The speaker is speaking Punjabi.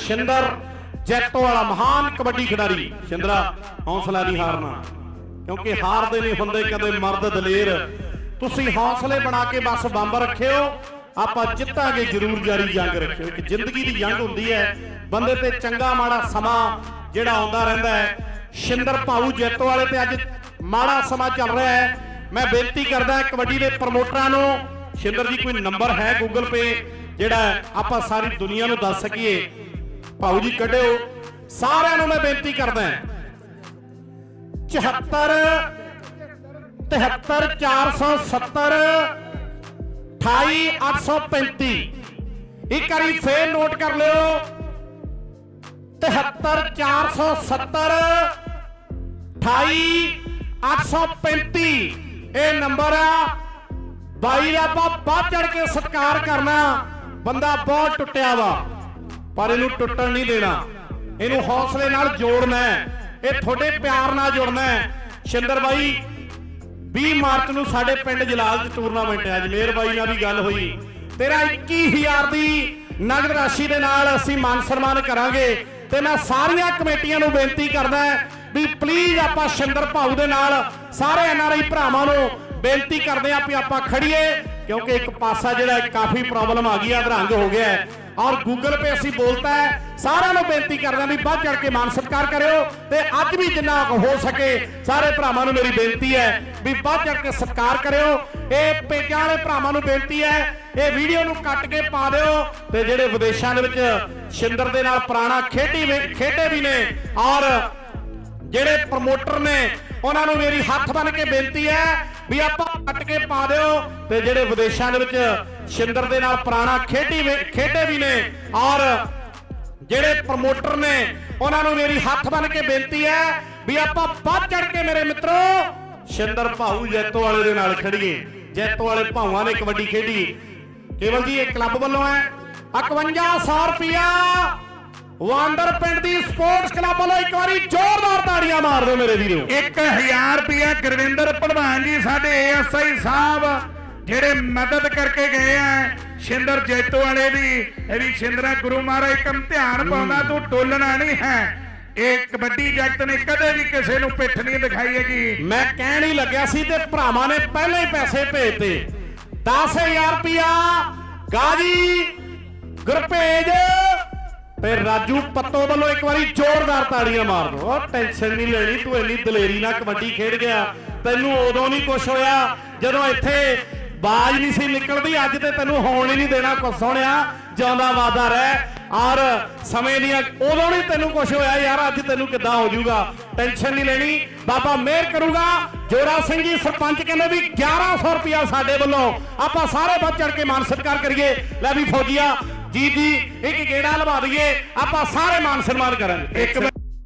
ਸ਼ਿੰਦਰ, ਜੈਤੋ ਵਾਲਾ ਮਹਾਨ ਕਬੱਡੀ ਖਿਡਾਰੀ। ਸ਼ਿੰਦਰਾ, ਹੌਸਲਾ ਨਹੀਂ ਹਾਰਨਾ। ਕਿਉਂਕਿ ਹਾਰਦੇ ਨਹੀਂ ਹੁੰਦੇ, ਕਦੇ ਮਰਦ ਦਲੇਰ। ਤੁਸੀਂ ਹੌਸਲੇ ਬਣਾ ਕੇ ਬਸ ਬੰਬ ਰੱਖਿਓ। ਆਪਾਂ ਜਿੱਤਾਂਗੇ, ਜ਼ਰੂਰ ਜਾਰੀ ਜੰਗ ਰੱਖਿਓ। ਇੱਕ ਜ਼ਿੰਦਗੀ ਦੀ ਜੰਗ ਹੁੰਦੀ ਹੈ। ਬੰਦੇ ਤੇ ਚੰਗਾ, ਮਾੜਾ ਸਮਾਂ ਜਿਹੜਾ ਆਉਂਦਾ ਰਹਿੰਦਾ ਹੈ। ਸ਼ਿੰਦਰ ਭਾਊ ਜੈਤੋ ਵਾਲੇ ਤੇ ਅੱਜ ਮਾੜਾ ਸਮਾਂ ਚੱਲ ਰਿਹਾ ਹੈ। ਮੈਂ ਬੇਨਤੀ ਕਰਦਾ ਕਬੱਡੀ ਦੇ ਪ੍ਰਮੋਟਰਾਂ ਨੂੰ, ਸ਼ਿੰਦਰ ਜੀ ਕੋਈ ਨੰਬਰ ਹੈ ਗੂਗਲ ਪੇ ਜਿਹੜਾ ਆਪਾਂ ਸਾਰੀ ਦੁਨੀਆ ਨੂੰ ਦੱਸ ਸਕੀਏ? ਭਾਊ ਜੀ ਕੱਢਿਓ। ਸਾਰਿਆਂ ਨੂੰ ਮੈਂ ਬੇਨਤੀ ਕਰਦਾ 74 73 470 28835 ਇੱਕ ਵਾਰੀ ਫੇਰ ਨੋਟ ਕਰ ਲਿਓ। 73 470 28835 ਇਹ ਨੰਬਰ ਆ। ਬਾਈ ਦਾ ਆਪਾਂ ਵੱਧ ਚੜ ਕੇ ਸਤਿਕਾਰ ਕਰਨਾ। ਬੰਦਾ ਬਹੁਤ ਟੁੱਟਿਆ ਵਾ, ਪਰ ਇਹਨੂੰ ਟੁੱਟਣ ਨਹੀਂ ਦੇਣਾ। ਇਹਨੂੰ ਹੌਸਲੇ ਨਾਲ ਜੋੜਨਾ ਇਹ ਤੁਹਾਡੇ ਪਿਆਰ ਨਾਲ ਜੁੜਨਾ ਸ਼ਿੰਦਰ ਬਾਈ 20 ਮਾਰਚ ਨੂੰ ਸਾਡੇ ਪਿੰਡ ਜਲਾਲ 'ਚ ਟੂਰਨਾਮੈਂਟ ਹੈ। ਅਜਮੇਰ ਬਾਈ ਨਾਲ ਵੀ ਗੱਲ ਹੋਈ। ਤੇਰਾ 21000 ਦੀ ਨਗਦ ਰਾਸ਼ੀ ਦੇ ਨਾਲ ਅਸੀਂ ਮਾਨ ਸਨਮਾਨ ਕਰਾਂਗੇ। ਤੇ ਮੈਂ ਸਾਰੀਆਂ ਕਮੇਟੀਆਂ ਨੂੰ ਬੇਨਤੀ ਕਰਦਾ ਵੀ ਪਲੀਜ਼ ਆਪਾਂ ਸ਼ਿੰਦਰ ਭਾਊ ਦੇ ਨਾਲ ਸਾਰੇ ਐਨਆਰਆਈ ਭਰਾਵਾਂ ਨੂੰ ਬੇਨਤੀ ਕਰਦੇ ਆਂ ਵੀ ਆਪਾਂ ਖੜੀਏ ਕਿਉਂਕਿ ਇੱਕ ਪਾਸਾ ਜਿਹੜਾ ਕਾਫੀ ਪ੍ਰੋਬਲਮ ਆ ਗਈ ਆ, ਅਧਰੰਗ ਹੋ ਗਿਆ ਔਰ ਗੂਗਲ ਪੇ ਅਸੀਂ ਬੋਲਤਾ ਹੈ, ਸਾਰਿਆਂ ਨੂੰ ਬੇਨਤੀ ਕਰਦੇ ਵੀ ਵੱਧ ਚੜ ਕੇ ਮਾਨ ਸਤਿਕਾਰ ਕਰਿਓ ਤੇ ਅੱਜ ਵੀ ਜਿੰਨਾ ਹੋ ਸਕੇ ਸਾਰੇ ਭਰਾਵਾਂ ਨੂੰ ਮੇਰੀ ਬੇਨਤੀ ਹੈ ਵੀ ਵੱਧ ਚੜ ਕੇ ਸਤਿਕਾਰ ਕਰਿਓ। ਇਹ ਪੇਜਾਂ ਵਾਲੇ ਭਰਾਵਾਂ ਨੂੰ ਬੇਨਤੀ ਹੈ, ਇਹ ਵੀਡੀਓ ਨੂੰ ਕੱਟ ਕੇ ਪਾ ਦਿਓ ਤੇ ਜਿਹੜੇ ਵਿਦੇਸ਼ਾਂ ਦੇ ਵਿੱਚ ਸ਼ਿੰਦਰ ਦੇ ਨਾਲ ਪੁਰਾਣਾ ਖੇਡੀ ਵੀ- ਖੇਡੇ ਵੀ ਨੇ ਔਰ ਜਿਹੜੇ ਪ੍ਰਮੋਟਰ ਨੇ ਉਹਨਾਂ ਨੂੰ ਮੇਰੀ ਹੱਥ ਬੰਨ ਕੇ ਬੇਨਤੀ ਹੈ ਵੀ ਆਪਾਂ ਕੱਟ ਕੇ ਪਾ ਦਿਓ ਤੇ ਜਿਹੜੇ ਵਿਦੇਸ਼ਾਂ ਦੇ ਵਿੱਚ ਸ਼ਿੰਦਰ ਦੇ ਨਾਲ ਪੁਰਾਣਾ ਖੇਡੀ ਖੇਡੇ ਵੀ ਨੇ ਔਰ ਜਿਹੜੇ ਪ੍ਰਮੋਟਰ ਨੇ, ਉਹਨਾਂ ਨੂੰ ਮੇਰੀ ਹੱਥ ਬੰਨ ਕੇ ਬੇਨਤੀ ਹੈ ਵੀ ਆਪਾਂ ਵੱਧ ਚੜ ਕੇ ਮੇਰੇ ਮਿੱਤਰੋ ਸ਼ਿੰਦਰ ਭਾਊ ਜੈਤੋ ਵਾਲੇ ਦੇ ਨਾਲ ਖੜੀਏ ਜੈਤੋ ਵਾਲੇ ਭਾਵਾਂ ਨੇ ਕਬੱਡੀ ਖੇਡੀ। ਕੇਵਲ ਜੀ, ਇਹ ਕਲੱਬ ਵੱਲੋਂ ਹੈ। 5100 ਰੁਪਿਆ ਵਾਂਡਰ ਪਿੰਡ ਦੀ ਸਪੋਰਟਸ ਕਲੱਬ ਵੱਲੋਂ ਇੱਕ ਵਾਰੀ ਜ਼ੋਰਦਾਰ ਤਾੜੀਆਂ ਮਾਰ ਦਿਓ ਮੇਰੇ ਵੀਰੋ। 1000 ਰੁਪਇਆ ਗੁਰਵਿੰਦਰ ਭਲਵਾਨ ਜੀ ਸਾਡੇ ਏਐਸਆਈ ਸਾਹਿਬ ਜਿਹੜੇ ਮਦਦ ਕਰਕੇ ਗਏ ਆ। ਸ਼ਿੰਦਰ ਜੈਤੋ ਵਾਲੇ ਦੀ ਇਹ ਵੀ ਸ਼ਿੰਦਰਾ ਗੁਰੂ ਮਹਾਰਾਜ ਇੱਕ ਇਮਤਿਹਾਨ ਪਾਉਂਦਾ ਤੂੰ ਟੋਲਣਾ ਨਹੀਂ ਹੈ। ਇਹ ਕਬੱਡੀ ਜਗਤ ਨੇ ਕਦੇ ਵੀ ਕਿਸੇ ਨੂੰ ਪਿੱਠ ਨਹੀਂ ਦਿਖਾਈ ਹੈਗੀ। ਮੈਂ ਕਹਿਣ ਹੀ ਲੱਗਿਆ ਸੀ ਤੇ ਭਰਾਵਾਂ ਨੇ ਪਹਿਲਾਂ ਹੀ ਪੈਸੇ ਭੇਜਤੇ। 10000 ਰੁਪਿਆ ਗਾਜੀ ਗੁਰਪੇਜ। ਤੇ ਰਾਜੂ ਪੱਤੋ ਵੱਲੋਂ ਇੱਕ ਵਾਰੀ ਜ਼ੋਰਦਾਰ ਤਾੜੀਆਂ ਮਾਰ ਦੋ। ਉਹ ਟੈਨਸ਼ਨ ਨਹੀਂ ਲੈਣੀ, ਤੂੰ ਇੰਨੀ ਦਲੇਰੀ ਨਾਲ ਕਬੱਡੀ ਖੇਡ ਗਿਆ। ਤੈਨੂੰ ਉਦੋਂ ਨਹੀਂ ਕੁਝ ਹੋਇਆ, ਜਦੋਂ ਇੱਥੇ ਬਾਜ ਨਹੀਂ ਸੀ ਨਿਕਲਦੀ, ਅੱਜ ਤੇ ਤੈਨੂੰ ਹੋਣ ਹੀ ਨਹੀਂ ਦੇਣਾ ਕੁਛ ਸੋਹਣਿਆ ਜਿਉਂਦਾ ਵਾਦਾ ਰਹਿ। ਔਰ ਸਮੇਂ ਦੀਆਂ ਉਦੋਂ ਨਹੀਂ ਤੈਨੂੰ ਕੁਝ ਹੋਇਆ, ਯਾਰ ਅੱਜ ਤੈਨੂੰ ਕਿੱਦਾਂ ਹੋ ਜਾਊਗਾ? ਟੈਨਸ਼ਨ ਨਹੀਂ ਲੈਣੀ। ਬਾਬਾ ਮਿਹਰ ਕਰੂਗਾ। ਜੋਰਾ ਸਿੰਘ ਜੀ, ਸਰਪੰਚ ਕਹਿੰਦੇ ਵੀ 1100 ਰੁਪਿਆ ਸਾਡੇ ਵੱਲੋਂ ਆਪਾਂ ਸਾਰੇ ਵੱਧ ਚੜ ਕੇ ਮਾਨ ਸਤਿਕਾਰ ਕਰੀਏ। ਲੈ ਵੀ ਫੌਜੀਆ ਜੀ ਜੀ ਇੱਕ ਗੇੜਾ ਲਵਾ ਦਈਏ ਆਪਾਂ ਸਾਰੇ ਮਾਨ ਸਨਮਾਨ ਕਰਾਂਗੇ। ਇੱਕ